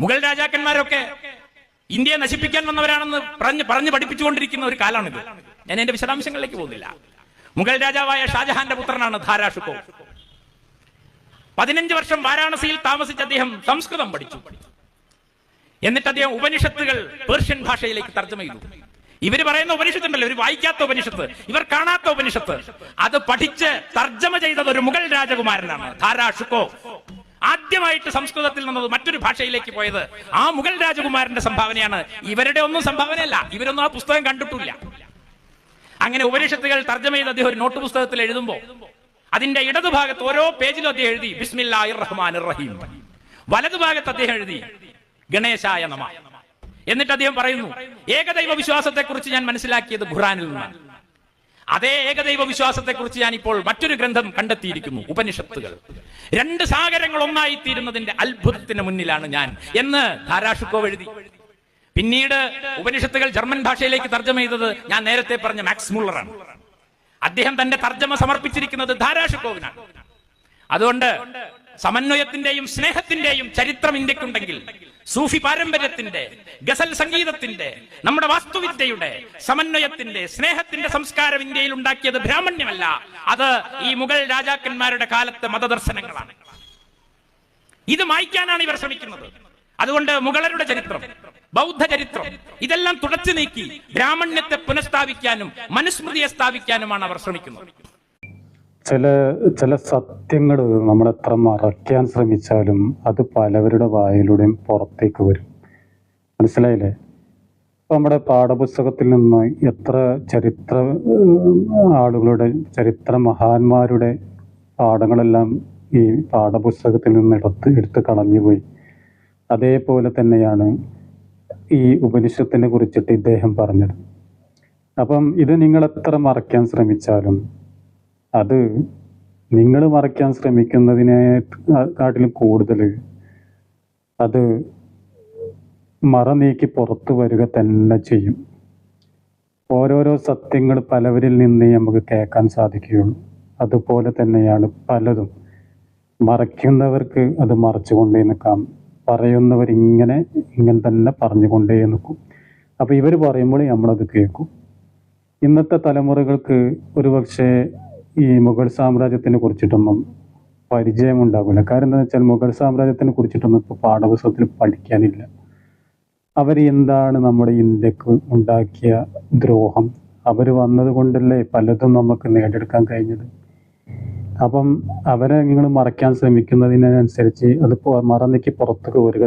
മുഗൾ രാജാക്കന്മാരൊക്കെ ഇന്ത്യയെ നശിപ്പിക്കാൻ വന്നവരാണെന്ന് പറഞ്ഞ് പറഞ്ഞ് പഠിപ്പിച്ചുകൊണ്ടിരിക്കുന്ന ഒരു കാലമാണിത് ഞാൻ എന്റെ വിശദാംശങ്ങളിലേക്ക് പോകുന്നില്ല. മുഗൾ രാജാവായ ഷാജഹാന്റെ പുത്രനാണ് ധാരാഷുക്കോ. പതിനഞ്ച് വർഷം വാരാണസിയിൽ താമസിച്ച അദ്ദേഹം സംസ്കൃതം പഠിച്ചു. എന്നിട്ട് അദ്ദേഹം ഉപനിഷത്തുകൾ പേർഷ്യൻ ഭാഷയിലേക്ക് തർജമ ചെയ്തു. ഇവർ പറയുന്ന ഉപനിഷത്തുണ്ടല്ലോ ഇവർ വായിക്കാത്ത ഉപനിഷത്ത് ഇവർ കാണാത്ത ഉപനിഷത്ത്. അത് പഠിച്ച് തർജമ ചെയ്തത് ഒരു മുഗൾ രാജകുമാരനാണ് ധാരാഷുക്കോ. ആദ്യമായിട്ട് സംസ്കൃതത്തിൽ നിന്നത് മറ്റൊരു ഭാഷയിലേക്ക് പോയത് ആ മുഗൾ രാജകുമാരന്റെ സംഭാവനയാണ്. ഇവരുടെ ഒന്നും സംഭാവനയല്ല. ഇവരൊന്നും ആ പുസ്തകം കണ്ടിട്ടില്ല. അങ്ങനെ ഉപനിഷത്തുകൾ തർജമ ചെയ്ത് അദ്ദേഹം ഒരു നോട്ട് പുസ്തകത്തിൽ എഴുതുമ്പോൾ അതിന്റെ ഇടതുഭാഗത്ത് ഓരോ പേജിലും അദ്ദേഹം എഴുതി ബിസ്മില്ലാഹിർ റഹ്മാൻ റഹീം വലതുഭാഗത്ത് അദ്ദേഹം എഴുതി ഗണേശായ നമ എന്നിട്ട് അദ്ദേഹം പറയുന്നു ഏകദൈവ വിശ്വാസത്തെക്കുറിച്ച് ഞാൻ മനസ്സിലാക്കിയത് ഖുറാനിൽ നിന്നാണ്. അതേ ഏകദൈവ വിശ്വാസത്തെ കുറിച്ച് ഞാൻ ഇപ്പോൾ മറ്റൊരു ഗ്രന്ഥം കണ്ടെത്തിയിരിക്കുന്നു ഉപനിഷത്തുകൾ. രണ്ട് സാഗരങ്ങൾ ഒന്നായി തീരുന്നതിന്റെ അത്ഭുതത്തിന് മുന്നിലാണ് ഞാൻ എന്ന് ധാരാഷുക്കോ എഴുതി. പിന്നീട് ഉപനിഷത്തുകൾ ജർമ്മൻ ഭാഷയിലേക്ക് തർജമ ചെയ്തത് ഞാൻ നേരത്തെ പറഞ്ഞ മാക്സ് മുള്ളറാണ്. അദ്ദേഹം തന്റെ തർജമ സമർപ്പിച്ചിരിക്കുന്നത് ധാരാഷുക്കോവിനാണ്. അതുകൊണ്ട് സമന്വയത്തിന്റെയും സ്നേഹത്തിന്റെയും ചരിത്രം ഇന്ത്യക്കുണ്ടെങ്കിൽ സൂഫി പാരമ്പര്യത്തിന്റെ ഗസൽ സംഗീതത്തിന്റെ നമ്മുടെ വാസ്തുവിദ്യയുടെ സമന്വയത്തിന്റെ സ്നേഹത്തിന്റെ സംസ്കാരം ഇന്ത്യയിൽ ഉണ്ടാക്കിയത് ബ്രാഹ്മണ്യമല്ല. അത് ഈ മുഗൾ രാജാക്കന്മാരുടെ കാലത്തെ മതദർശനങ്ങളാണ്. ഇത് മായ്ക്കാനാണ് ഇവർ ശ്രമിക്കുന്നത്. അതുകൊണ്ട് മുഗളരുടെ ചരിത്രം ബൗദ്ധ ചരിത്രം ഇതെല്ലാം തുടച്ചു നീക്കി ബ്രാഹ്മണ്യത്തെ പുനഃസ്ഥാപിക്കാനും മനുസ്മൃതിയെ സ്ഥാപിക്കാനുമാണ് അവർ ശ്രമിക്കുന്നത്. ചില ചില സത്യങ്ങൾ നമ്മൾ എത്ര മറയ്ക്കാൻ ശ്രമിച്ചാലും അത് പലവരുടെ വായിലൂടെയും പുറത്തേക്ക് വരും. മനസ്സിലായില്ലേ? ഇപ്പം നമ്മുടെ പാഠപുസ്തകത്തിൽ നിന്ന് എത്ര ചരിത്ര ആളുകളുടെ ചരിത്ര മഹാന്മാരുടെ പാഠങ്ങളെല്ലാം ഈ പാഠപുസ്തകത്തിൽ നിന്ന് എടുത്ത് എടുത്ത് കളഞ്ഞുപോയി. അതേപോലെ തന്നെയാണ് ഈ ഉപനിഷത്തിനെ കുറിച്ചിട്ട് ഇദ്ദേഹം പറഞ്ഞത്. അപ്പം ഇത് നിങ്ങൾ എത്ര മറയ്ക്കാൻ ശ്രമിച്ചാലും അത് നിങ്ങൾ മറയ്ക്കാൻ ശ്രമിക്കുന്നതിനെ കാട്ടിലും കൂടുതൽ അത് മറ നീക്കി പുറത്തു വരിക തന്നെ ചെയ്യും. ഓരോരോ സത്യങ്ങൾ പലവരിൽ നിന്ന് നമുക്ക് കേൾക്കാൻ സാധിക്കുകയുള്ളൂ. അതുപോലെ തന്നെയാണ് പലതും. മറയ്ക്കുന്നവർക്ക് അത് മറച്ചുകൊണ്ടേ നിൽക്കാം. പറയുന്നവർ ഇങ്ങനെ ഇങ്ങനെ തന്നെ പറഞ്ഞുകൊണ്ടേ നിൽക്കും. അപ്പോൾ ഇവർ പറയുമ്പോൾ നമ്മളത് കേൾക്കും. ഇന്നത്തെ തലമുറകൾക്ക് ഒരുപക്ഷെ ഈ മുഗൾ സാമ്രാജ്യത്തിനെ കുറിച്ചിട്ടൊന്നും പരിചയമുണ്ടാകില്ല കാരണം എന്താണെന്ന് വെച്ചാൽ മുഗൾ സാമ്രാജ്യത്തിനെ കുറിച്ചിട്ടൊന്നും ഇപ്പോൾ പാഠപുസ്തകത്തിൽ പഠിക്കാനില്ല. അവർ എന്താണ് നമ്മുടെ ഇന്ത്യയ്ക്ക് ഉണ്ടാക്കിയ ദ്രോഹം? അവർ വന്നത് കൊണ്ടല്ലേ പലതും നമുക്ക് നേടിയെടുക്കാൻ കഴിഞ്ഞത്? അപ്പം അവരെ നിങ്ങൾ മറയ്ക്കാൻ ശ്രമിക്കുന്നതിനനുസരിച്ച് അത് മറന്നേക്ക് പുറത്തേക്ക് വരിക